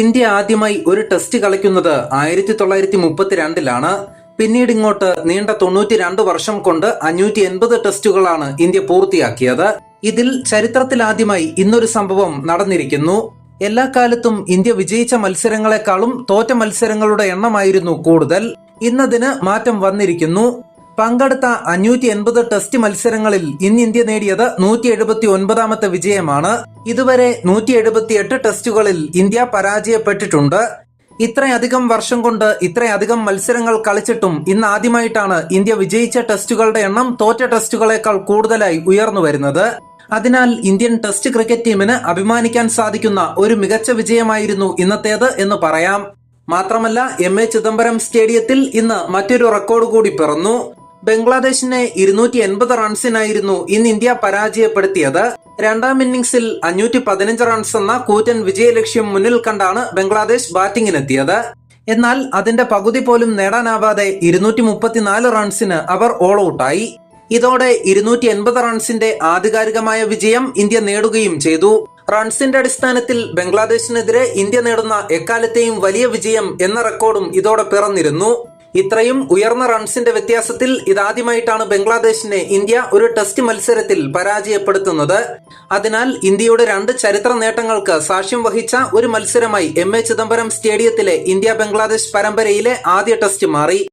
India ആദ്യമായി ഒരു test കളിക്കുന്നത് ആയിരത്തി തൊള്ളായിരത്തി മുപ്പത്തിരണ്ടിലാണ് പിന്നീട് ഇങ്ങോട്ട് നീണ്ട തൊണ്ണൂറ്റി രണ്ട് വർഷം കൊണ്ട് അഞ്ഞൂറ്റി എൺപത് ടെസ്റ്റുകളാണ് ഇന്ത്യ പൂർത്തിയാക്കിയത്. ഇതിൽ ചരിത്രത്തിലാദ്യമായി ഇന്നൊരു സംഭവം നടന്നിരിക്കുന്നു. എല്ലാ കാലത്തും ഇന്ത്യ വിജയിച്ച മത്സരങ്ങളെക്കാളും തോറ്റ മത്സരങ്ങളുടെ എണ്ണമായിരുന്നു കൂടുതൽ. ഇന്നതിന് മാറ്റം വന്നിരിക്കുന്നു. പങ്കെടുത്ത അഞ്ഞൂറ്റി എൺപത് ടെസ്റ്റ് മത്സരങ്ങളിൽ ഇന്ന് ഇന്ത്യ നേടിയത് നൂറ്റി എഴുപത്തി ഒൻപതാമത്തെ വിജയമാണ്. ഇതുവരെ നൂറ്റി എഴുപത്തി എട്ട് ടെസ്റ്റുകളിൽ ഇന്ത്യ പരാജയപ്പെട്ടിട്ടുണ്ട്. ഇത്രയധികം വർഷം കൊണ്ട് ഇത്രയധികം മത്സരങ്ങൾ കളിച്ചിട്ടും ഇന്ന് ആദ്യമായിട്ടാണ് ഇന്ത്യ വിജയിച്ച ടെസ്റ്റുകളുടെ എണ്ണം തോറ്റ ടെസ്റ്റുകളേക്കാൾ കൂടുതലായി ഉയർന്നു വരുന്നത്. അതിനാൽ ഇന്ത്യൻ ടെസ്റ്റ് ക്രിക്കറ്റ് ടീമിന് അഭിമാനിക്കാൻ സാധിക്കുന്ന ഒരു മികച്ച വിജയമായിരുന്നു ഇന്നത്തേത് എന്ന് പറയാം. മാത്രമല്ല എം എ ചിദംബരം സ്റ്റേഡിയത്തിൽ ഇന്ന് മറ്റൊരു റെക്കോർഡ് കൂടി പിറന്നു. ബംഗ്ലാദേശിനെ ഇരുന്നൂറ്റി എൺപത് റൺസിനായിരുന്നു ഇന്ന് ഇന്ത്യ പരാജയപ്പെടുത്തിയത്. രണ്ടാം ഇന്നിംഗ്സിൽ അഞ്ഞൂറ്റി പതിനഞ്ച് റൺസ് എന്ന കൂറ്റൻ വിജയലക്ഷ്യം മുന്നിൽ കണ്ടാണ് ബംഗ്ലാദേശ് ബാറ്റിംഗിനെത്തിയത് എന്നാൽ അതിന്റെ പകുതി പോലും നേടാനാവാതെ ഇരുന്നൂറ്റി മുപ്പത്തിനാല് റൺസിന് അവർ ഓൾ ഔട്ടായി ഇതോടെ ഇരുന്നൂറ്റി എൺപത് റൺസിന്റെ ആധികാരികമായ വിജയം ഇന്ത്യ നേടുകയും ചെയ്തു. റൺസിന്റെ അടിസ്ഥാനത്തിൽ ബംഗ്ലാദേശിനെതിരെ ഇന്ത്യ നേടുന്ന എക്കാലത്തെയും വലിയ വിജയം എന്ന റെക്കോർഡും ഇതോടെ പിറന്നിരുന്നു. ഇത്രയും ഉയർന്ന റൺസിന്റെ വ്യത്യാസത്തിൽ ഇതാദ്യമായിട്ടാണ് ബംഗ്ലാദേശിനെ ഇന്ത്യ ഒരു ടെസ്റ്റ് മത്സരത്തിൽ പരാജയപ്പെടുത്തുന്നത്. അതിനാൽ ഇന്ത്യയുടെ രണ്ട് ചരിത്ര നേട്ടങ്ങൾക്ക് സാക്ഷ്യം വഹിച്ച ഒരു മത്സരമായി എം എ ചിദംബരം സ്റ്റേഡിയത്തിലെ ഇന്ത്യ ബംഗ്ലാദേശ് പരമ്പരയിലെ ആദ്യ ടെസ്റ്റ് മാറി.